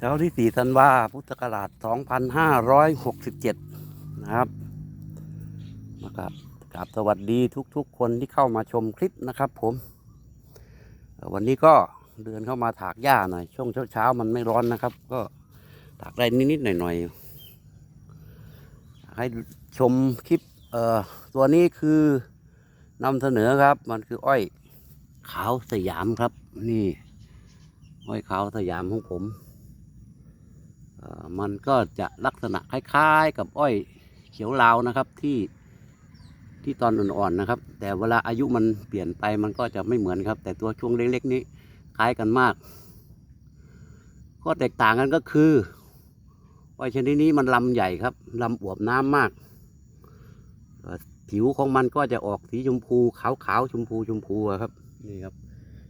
เช้าที่ 4 ธันวาพุทธศักราช 2567 นะครับมากับกราบสวัสดีทุกๆ คนที่เข้ามาชมคลิปนะครับผม วันนี้ก็เดินเข้ามาถากหญ้าหน่อย ช่วงเช้าๆ มันไม่ร้อนนะครับ ก็ถากได้นิดๆ หน่อยๆ ให้ชมคลิปเอ่อตัวนี้คือนำเสนอครับ มันคืออ้อยขาวสยามครับ นี่ อ้อยขาวสยามของผม มันก็จะลักษณะคล้ายๆ กับอ้อยเขียวลาวนะครับที่ที่ตอนอ่อนๆนะครับ แต่เวลาอายุมันเปลี่ยนไปมันก็จะไม่เหมือนครับ แต่ตัวช่วงเล็กๆนี้คล้ายกันมากข้อแตกต่างกันก็คืออ้อยชนิดนี้มันลำใหญ่ครับลำอวบน้ำมากผิวของมันก็จะออกสีชมพูขาวๆชมพูชมพูครับนี่ครับ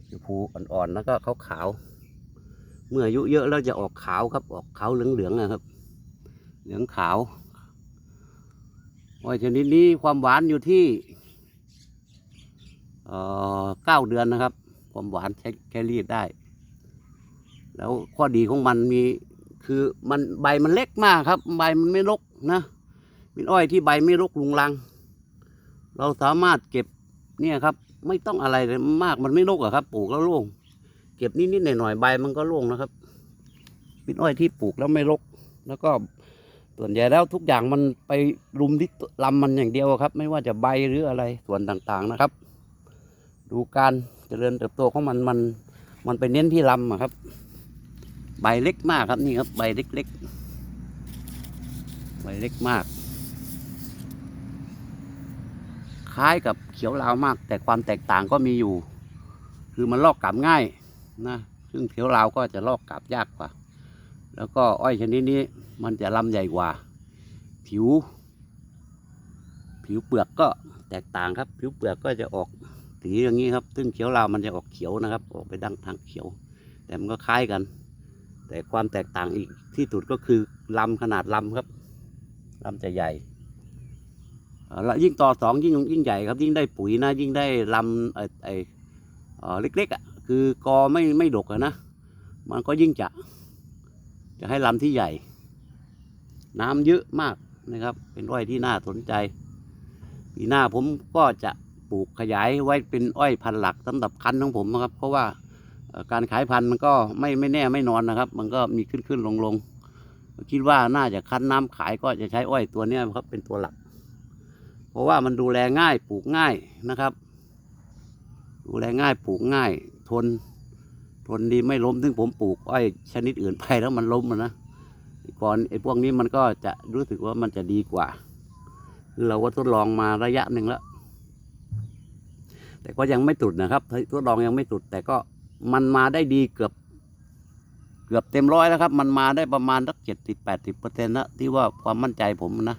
ชมพูอ่อนๆแล้วก็ขาวๆ เมื่ออายุเยอะแล้วจะออกขาวครับ ออกขาวเหลืองๆนะครับ เหลืองขาวอ้อยชนิดนี้ความหวานอยู่ที่เอ่อเก้าเดือนนะครับ ความหวานแค่แค่รีดได้ แล้วข้อดีของมันมีคือมันใบมันเล็กมากครับ ใบมันไม่รกนะเป็นอ้อยที่ใบไม่รกลุงลัง เราสามารถเก็บเนี่ยครับ ไม่ต้องอะไรเลยมากมันไม่รกอะครับ ปลูกแล้วโล่ง เก็บนิดๆหน่อยๆใบมันก็ร่วงนะครับเป็นอ้อยที่ปลูกแล้วไม่รก แล้วก็ส่วนใหญ่แล้วทุกอย่างมันไปรุมที่ลำมันอย่างเดียวครับ ไม่ว่าจะใบหรืออะไรส่วนต่างๆนะครับ ดูการเจริญเติบโตของมันมันมันไปเน้นที่ลำครับ ใบเล็กมากครับนี่ครับใบเล็กๆใบเล็กมาก คล้ายกับเขียวลาวมาก แต่ความแตกต่างก็มีอยู่ คือมันลอกกลับง่าย นะซึ่งเขียวลาวก็จะลอกกลับยากกว่า แล้วก็อ้อยชนิดนี้มันจะลำใหญ่กว่า ผิว ผิวเปลือกก็แตกต่างครับ ผิวเปลือกก็จะออกสีอย่างนี้ครับ ซึ่งเขียวลาวมันจะออกเขียวนะครับ ออกไปดังทางเขียว แต่มันก็คล้ายกัน แต่ความแตกต่างอีกที่สุดก็คือลำขนาดลำครับลำจะใหญ่แล้วยิ่งต่อสองยิ่งยิ่งใหญ่ครับยิ่งได้ปุ๋ยนะยิ่งได้ลำไอไอเอ่อเล็กๆอะ คือกอไม่ไม่ดกนะมันก็ยิ่งจะ จะให้ลำที่ใหญ่ น้ำเยอะมากนะครับ เป็นอ้อยที่น่าสนใจปีหน้าผมก็จะปลูกขยายไว้เป็นอ้อยพันหลักสำหรับคันของผมนะครับ เพราะว่าการขายพันธุ์มันก็ไม่ไม่แน่ไม่นอนนะครับ มันก็มีขึ้นขึ้นลงลงคิดว่าน่าจะคั้นน้ำขายก็จะใช้อ้อยตัวเนี้ครับเป็นตัวหลัก เพราะว่ามันดูแลง่ายปลูกง่ายนะครับ ดูแลง่ายปลูกง่าย ทน ทนดีไม่ล้มซึ่งผมปลูกอ้อยชนิดอื่นไปแล้วมันล้มนะก่อนไอ้พวกนี้มันก็จะรู้สึกว่ามันจะดีกว่าคือเราก็ทดลองมาระยะหนึ่งแล้ว แต่ก็ยังไม่ตุดนะครับทดลองยังไม่ตุด แต่ก็มันมาได้ดีเกือบ เกือบเต็มร้อยแล้วครับ มันมาได้ประมาณสักเจ็ดสิบแปดสิบเปอร์เซ็นต์นะที่ว่าความมั่นใจผมนะ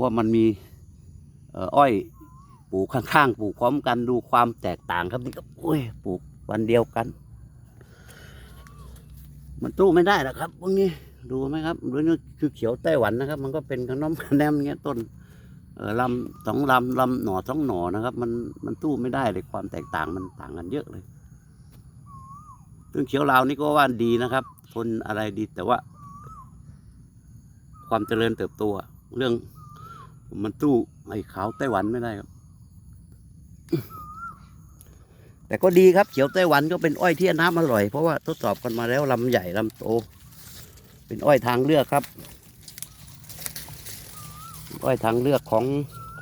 ว่ามันมีอ้อย ลูกข้างๆปลูกพร้อมกันดูความแตกต่างครับนี่ก็โอ้ยปลูกวันเดียวกัน มันตู้ไม่ได้หรอกครับพวกนี้ดูไหมครับดูนี่คือเขียวไต้หวันนะครับ มันก็เป็นขนมขนมอย่างเงี้ยต้นเออลำสองลำลำหน่อสองหน่อนะครับ มันมันตู้ไม่ได้เลยความแตกต่างมันต่างกันเยอะเลยซึ่งเขียวลาวนี่ก็ว่าดีนะครับทนอะไรดีแต่ว่า ความเจริญเติบโตเรื่องมันตู้ไอ้ขาวไต้หวันไม่ได้ครับ แต่ก็ดีครับเขียวไต้หวันก็เป็นอ้อยที่น้ำอร่อย เพราะว่าทดสอบกันมาแล้วลำใหญ่ลำโต เป็นอ้อยทางเลือกครับ อ้อยทางเลือกของ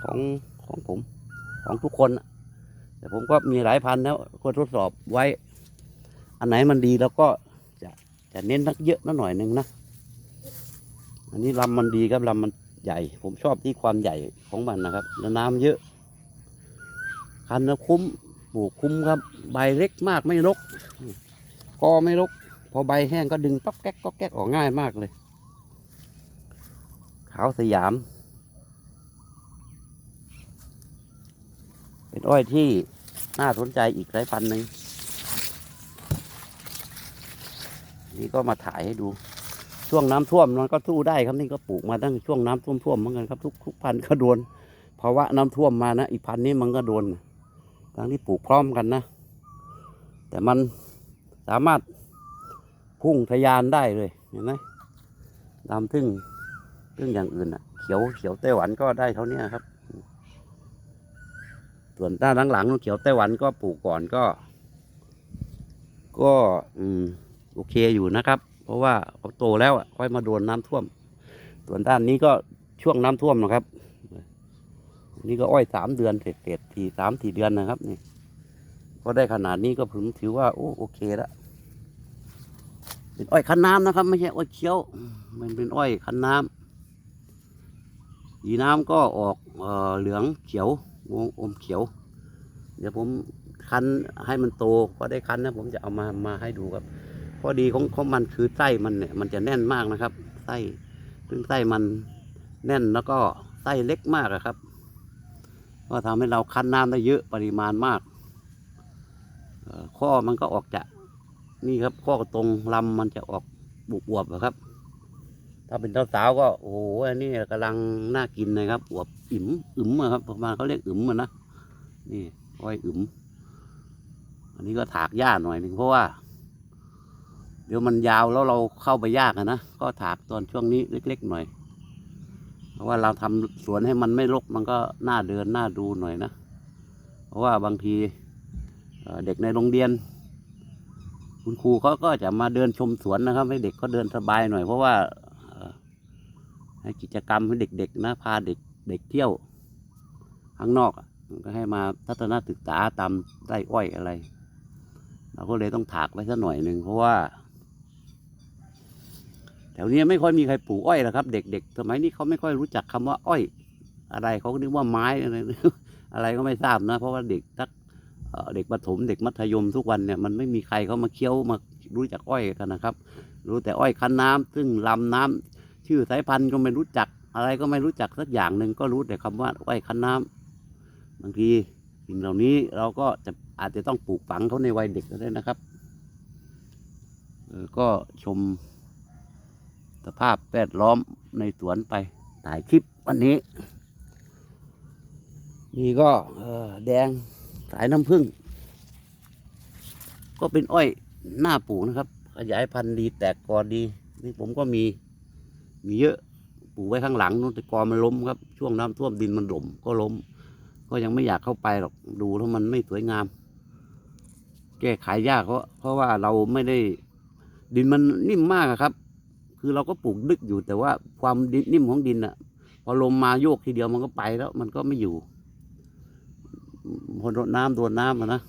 ของของผม ของทุกคน แต่ผมก็มีหลายพันแล้วก็ทดสอบไว้ อันไหนมันดีแล้วก็จะจะเน้นนักเยอะนิดหน่อยหนึ่งนะอันนี้ลำมันดีครับลำมันใหญ่ ผมชอบที่ความใหญ่ของมันนะครับ แล้วน้ำเยอะ คันนะคุ้มปลูกคุ้มครับ ใบเล็กมากไม่รกกอไม่รกพอใบแห้งก็ดึงต๊อกแก๊กก๊อกแก๊กออกง่ายมากเลย ขาวสยาม เป็นอ้อยที่น่าสนใจอีกสายพันธุ์หนึ่งนี่ก็มาถ่ายให้ดูช่วงน้ำท่วมมันก็สู้ได้ครับนี่ก็ปลูกมาตั้งช่วงน้ำท่วมๆเหมือนกันครับทุกทุกพันธุ์ก็โดนภาวะน้ำท่วมมานะอีกพันธุ์นี้มันก็โดน ทั้งที่ปลูกพร้อมกันนะ แต่มันสามารถพุ่งทะยานได้เลยเห็นไหมลำทึ่งทึ่งอย่างอื่นอะเขียวเขียวไต้หวันก็ได้เท่านี้ครับ ส่วนด้านหลังๆเขียวไต้หวันก็ปลูกก่อนก็ ก็อืมโอเคอยู่นะครับ เพราะว่าเขาโตแล้วอะค่อยมาโดนน้ำท่วม ส่วนด้านนี้ก็ช่วงน้ำท่วมนะครับ นี่ก็อ้อยสามเดือนเศษๆทีสามสี่เดือนนะครับนี่ก็ได้ขนาดนี้ก็ผมถือว่าโอ้โอเคแล้วเป็นอ้อยคันน้ำนะครับ ไม่ใช่อ้อยเคี้ยว มันเป็นอ้อยคันน้ำสีน้ำก็ออกเออเหลืองเขียววงอมเขียว เดี๋ยวผมคั้นให้มันโตพอได้คั้นนะ ผมจะเอามามาให้ดูครับข้อดีของของมันคือไส้มันเนี่ยมันจะแน่นมากนะครับไส้ซึ่งไส้มันแน่นแล้วก็ไส้เล็กมากอะครับ ก็ทำให้เราคั้นน้ำได้เยอะปริมาณมากข้อมันก็ออกจะนี่ครับข้อตรงลำมันจะออกบุบวบๆอะครับ ถ้าเป็นสาวๆก็โอ้โหอันนี้กำลังน่ากินนะครับอวบอิ่มอึมอะครับประมาณเขาเรียกอึมอะนะนี่อ้อยอึมอันนี้ก็ถากหญ้าหน่อยหนึ่งเพราะว่า เดี๋ยวมันยาวแล้วเราเข้าไปยากนะก็ถากตอนช่วงนี้เล็ก ๆ หน่อย เพราะว่าเราทำสวนให้มันไม่รกมันก็น่าเดินน่าดูหน่อยนะ เพราะว่าบางทีเด็กในโรงเรียน คุณครูเขาก็จะมาเดินชมสวนนะครับ ให้เด็กเขาเดินสบายหน่อย เพราะว่าให้กิจกรรมให้เด็กๆนะพาเด็กเด็กเที่ยวข้างนอกก็ให้มาทัศนศึกษาตามไร่อ้อยอะไร เราก็เลยต้องถากไว้สักหน่อยหนึ่งเพราะว่า แถวนี้ไม่ค่อยมีใครปลูกอ้อยหรอกครับ เด็กๆสมัยนี้เขาไม่ค่อยรู้จักคำว่าอ้อย อะไรเขาก็นึกว่าไม้อะไรอะไรก็ไม่ทราบนะ เพราะว่าเด็กทักเด็กประถมเด็กมัธยมทุกวันเนี่ยมันไม่มีใครเขามาเคี้ยวมารู้จักอ้อยกันนะครับ รู้แต่อ้อยคั้นน้ำซึ่งลำน้ำชื่อสายพันธุ์ก็ไม่รู้จัก อะไรก็ไม่รู้จักสักอย่างหนึ่งก็รู้แต่คำว่าอ้อยคั้นน้ำบางทีสิ่งเหล่านี้เราก็จะอาจจะต้องปลูกฝังเขาในวัยเด็กก็ได้นะครับก็ชม สภาพแวดล้อมในสวนไปถ่ายคลิปวันนี้ นี่ก็แดงสายน้ำผึ้งก็เป็นอ้อยหน้าปลูกนะครับ ขยายพันธุ์ดีแตกกอดี นี่ผมก็มีมีเยอะปลูกไว้ข้างหลังนู้นแต่กอมันล้มครับ ช่วงน้ำท่วมดินมันหล่มก็ล้ม ก็ยังไม่อยากเข้าไปหรอกดูแล้วมันไม่สวยงาม แก้ไขยากเพราะเพราะว่าเราไม่ได้ดินมันนิ่มมากครับ คือเราก็ปลูกดึกอยู่แต่ว่าความนิ่มของดินอะพอลมมาโยกทีเดียวมันก็ไปแล้ว มันก็ไม่อยู่พอโดนน้ำโดนน้ำอะนะ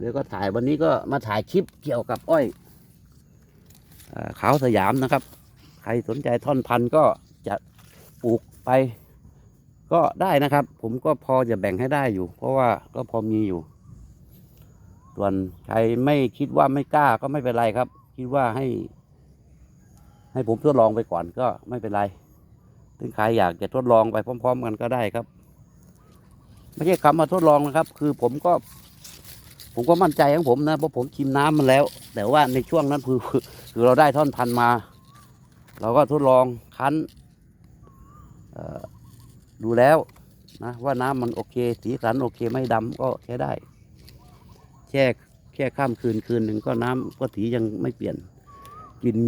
เดี๋ยวก็ถ่ายวันนี้ก็มาถ่ายคลิปเกี่ยวกับอ้อยเอ่อขาวสยามนะครับ ใครสนใจท่อนพันธุ์ก็จะปลูกไปก็ได้นะครับ ผมก็พอจะแบ่งให้ได้อยู่ เพราะว่าก็พอมีอยู่ ส่วนใครไม่คิดว่าไม่กล้าก็ไม่เป็นไรครับ คิดว่าให้ ให้ผมทดลองไปก่อนก็ไม่เป็นไร ถึงใครอยากจะทดลองไปพร้อม ๆ กันก็ได้ครับ ไม่ใช่คำว่าทดลองนะครับ คือผมก็ ผมก็มั่นใจของผมนะเพราะผมชิมน้ำมันแล้ว แต่ว่าในช่วงนั้นคือคือเราได้ท่อนพันมา เราก็ทดลองคั้นดูแล้วนะว่าน้ำมันโอเค สีสันโอเคไม่ดำก็ใช้ได้ แช่แค่ข้ามคืนคืนหนึ่งก็น้ำก็สียังไม่เปลี่ยน กลิ่น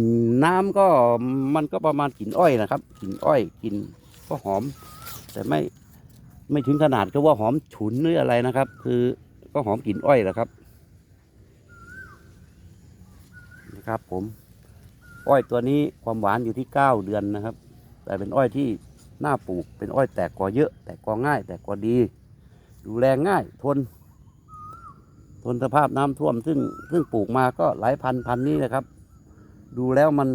น้ำก็มันก็ประมาณกลิ่นอ้อยนะครับกลิ่นอ้อยกลิ่นก็หอม แต่ไม่ไม่ถึงขนาดก็ว่าหอมฉุนหรืออะไรนะครับ คือก็หอมกลิ่นอ้อยแหละครับนะครับ ผมอ้อยตัวนี้ความหวานอยู่ที่เก้าเดือนนะครับ แต่เป็นอ้อยที่น่าปลูกเป็นอ้อยแตกกอเยอะ แตกกอง่าย แตกกอดี ดูแลง่ายทน ทนสภาพน้ำท่วมซึ่งซึ่งปลูกมาก็หลายพันพันนี้นะครับ ดูแล้วมัน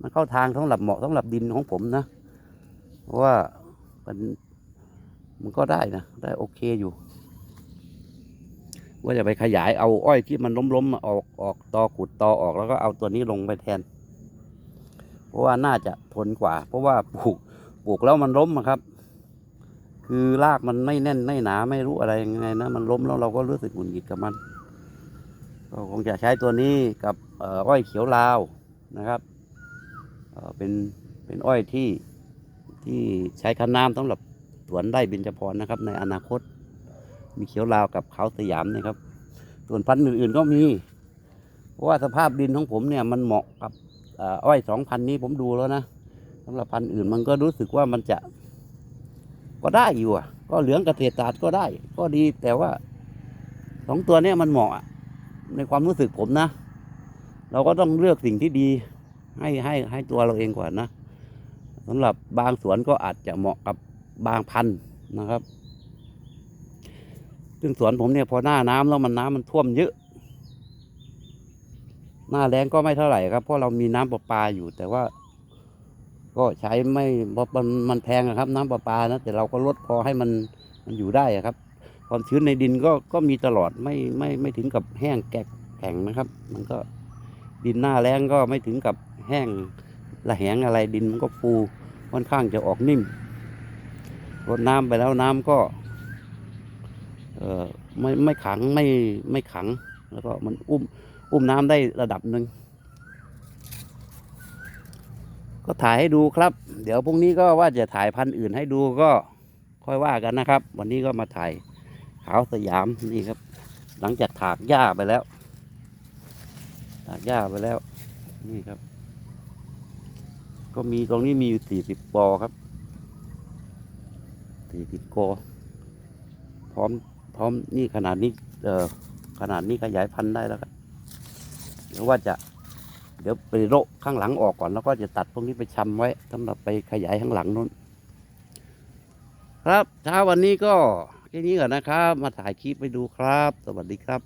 มันเข้าทางสำหรับเหมาะสำหรับดินของผมนะ เพราะว่ามันมันก็ได้นะได้โอเคอยู่ ว่าจะไปขยายเอาอ้อยที่มันล้มๆมาออกออกตอขุดตอออกแล้วก็เอาตัวนี้ลงไปแทน เพราะว่าน่าจะทนกว่า เพราะว่าปลูกปลูกแล้วมันล้มครับ คือรากมันไม่แน่นไม่หนาไม่รู้อะไรยังไงนะมันล้มแล้วเราก็รู้สึกหงุดหงิดกับมันก็คงจะใช้ตัวนี้กับอ้อยเขียวลาว นะครับเป็นเป็นอ้อยที่ที่ใช้คันน้ำสำหรับสวนไร่เบญจพรนะครับ ในอนาคต มีเขียวลาวกับขาวสยามนะครับ ส่วนพันธุ์อื่นๆก็มีผราะว่าสภาพดินของผมเนี่ยมันเหมาะกับอ้อยสองพันนี้ผมดูแล้วนะสำหรับพันธุ์อื่นมันก็รู้สึกว่ามันจะก็ได้อยู่อะ ก็เหลืองเกษตรศาสตร์ก็ได้ ก็ดีแต่ว่าสองตัวเนี้มันเหมาะในความรู้สึกผมนะ เราก็ต้องเลือกสิ่งที่ดีให้ให้ให้ตัวเราเองก่อนนะสำหรับบางสวนก็อาจจะเหมาะกับบางพันธุ์นะครับ ซึ่งสวนผมเนี่ยพอหน้าน้ำแล้วมันน้ำมันท่วมเยอะ หน้าแรงก็ไม่เท่าไหร่ครับ เพราะเรามีน้ำประปาอยู่ แต่ว่า ก็ใช้ไม่เพราะมันมันแพงอะครับ น้ำประปานะแต่เราก็ลดพอให้มันมันอยู่ได้อะครับ ความชื้นในดินก็ก็มีตลอดไม่ไม่ไม่ถึงกับแห้งแกกแข็งนะครับ มันก็ ดินหน้าแรงก็ไม่ถึงกับแห้งระแหงอะไรดินมันก็ฟูค่อนข้างจะออกนิ่มรดน้ำไปแล้วน้ำก็เออไม่ไม่ขังไม่ไม่ขัง แล้วก็มันอุ้มอุ้มน้ำได้ระดับหนึ่งก็ถ่ายให้ดูครับ เดี๋ยวพรุ่งนี้ก็ว่าจะถ่ายพันธุ์อื่นให้ดูก็ค่อยว่ากันนะครับ วันนี้ก็มาถ่ายขาวสยามนี่ครับ หลังจากถากหญ้าไปแล้ว หญ้าไปแล้ว นี่ครับ ก็มีตรงนี้มีอยู่สี่สิบปอครับสี่สิบกอพร้อมพร้อมนี่ขนาดนี้เออขนาดนี้ขยายพันธุ์ได้แล้วครับเดี๋ยวว่าจะ เดี๋ยวไปโรข้างหลังออกก่อนแล้วก็จะตัดพวกนี้ไปชำไว้สำหรับไปขยายข้างหลังนู้นครับเช้าวันนี้ก็แค่นี้ก่อนนะครับ มาถ่ายคลิปไปดูครับ สวัสดีครับ